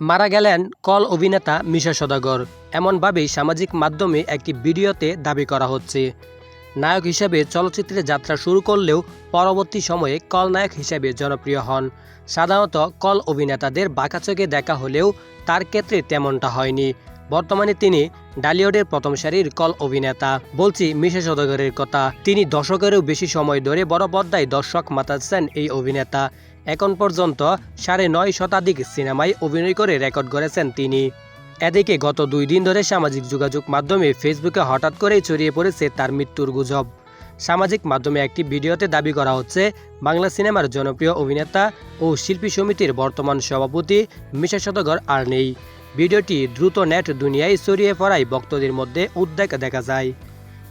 মারা গেলেন কল অভিনেতা মিশা সদাগর। এমনভাবেই সামাজিক মাধ্যমে একটি ভিডিওতে দাবি করা হচ্ছে। নায়ক হিসেবে চলচ্চিত্রে যাত্রা শুরু করলেও পরবর্তী সময়ে কল নায়ক হিসেবে জনপ্রিয় হন। সাধারণত কল অভিনেতাদের বাঁকাচোকে দেখা হলেও তার ক্ষেত্রে তেমনটা হয়নি। বর্তমানে তিনি ডালিউডের প্রথম সারির কল অভিনেতা। বলছি মিশা সদাগরের কথা। তিনি দশকেরও বেশি সময় ধরে বড় পর্দায় দর্শক মাতাচ্ছেন এই অভিনেতা। এখন পর্যন্ত সাড়ে নয় শতাধিক সিনেমায় অভিনয় করে রেকর্ড করেছেন তিনি। এদিকে গত দুই দিন ধরে সামাজিক যোগাযোগ মাধ্যমে ফেসবুকে হঠাৎ করেই ছড়িয়ে পড়েছে তার মৃত্যুর গুজব। সামাজিক মাধ্যমে একটি ভিডিওতে দাবি করা হচ্ছে, বাংলা সিনেমার জনপ্রিয় অভিনেতা ও শিল্পী সমিতির বর্তমান সভাপতি মিশা সদগর আর নেই। ভিডিওটি দ্রুত নেট দুনিয়ায় ছড়িয়ে পড়ায় ভক্তদের মধ্যে উদ্বেগ দেখা যায়।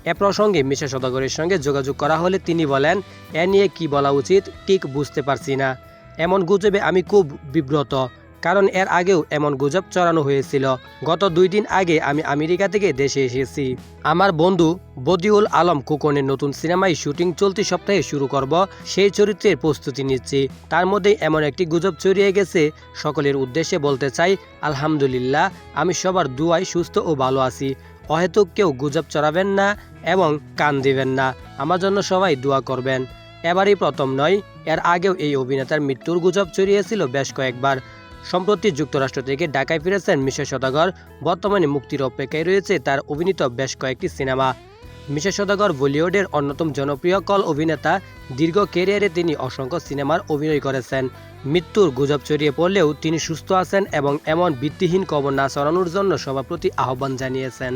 এ প্রসঙ্গে মিশা সদাগরের সঙ্গে যোগাযোগ করা হলে তিনি বলেন, এ নিয়ে কি বলা উচিত ঠিক বুঝতে পারছি না। এমন গুজবে আমি খুব বিব্রত। কারণ এর আগেও এমন গুজব চড়ানো হয়েছিল। গত দুই দিন আগে আমি আমেরিকা থেকে দেশে এসেছি। আমার বন্ধু বদিউল আলম কুকনের নতুন সিনেমায় শুটিং চলতি সপ্তাহে শুরু করব, সেই চরিত্রের প্রস্তুতি নিচ্ছি। তার মধ্যে এমন একটি গুজব ছড়িয়ে গেছে, সকলের উদ্দেশ্যে বলতে চাই, আলহামদুলিল্লাহ, আমি সবার দুয়ায় সুস্থ ও ভালো আছি। অহেতুক কেউ গুজব চড়াবেন না এবং কান দিবেন না। আমার জন্য সবাই দোয়া করবেন। এবারই প্রথম নয়, এর আগেও এই অভিনেতার মৃত্যুর গুজব ছড়িয়েছিল বেশ কয়েকবার। সম্প্রতি যুক্তরাষ্ট্র থেকে ঢাকায় ফিরেছেন মিশা সদাগর। বর্তমানে মুক্তির অপেক্ষায় রয়েছে তার অভিনীত বেশ কয়েকটি সিনেমা। মিশা সদাগর বলিউডের অন্যতম জনপ্রিয় কল অভিনেতা, দীর্ঘ ক্যারিয়ারে তিনি অসংখ্য সিনেমার অভিনয় করেছেন। মৃত্যুর গুজব ছড়িয়ে পড়লেও তিনি সুস্থ আছেন এবং এমন ভিত্তিহীন খবর না ছড়ানোর জন্য সবার প্রতি আহ্বান জানিয়েছেন।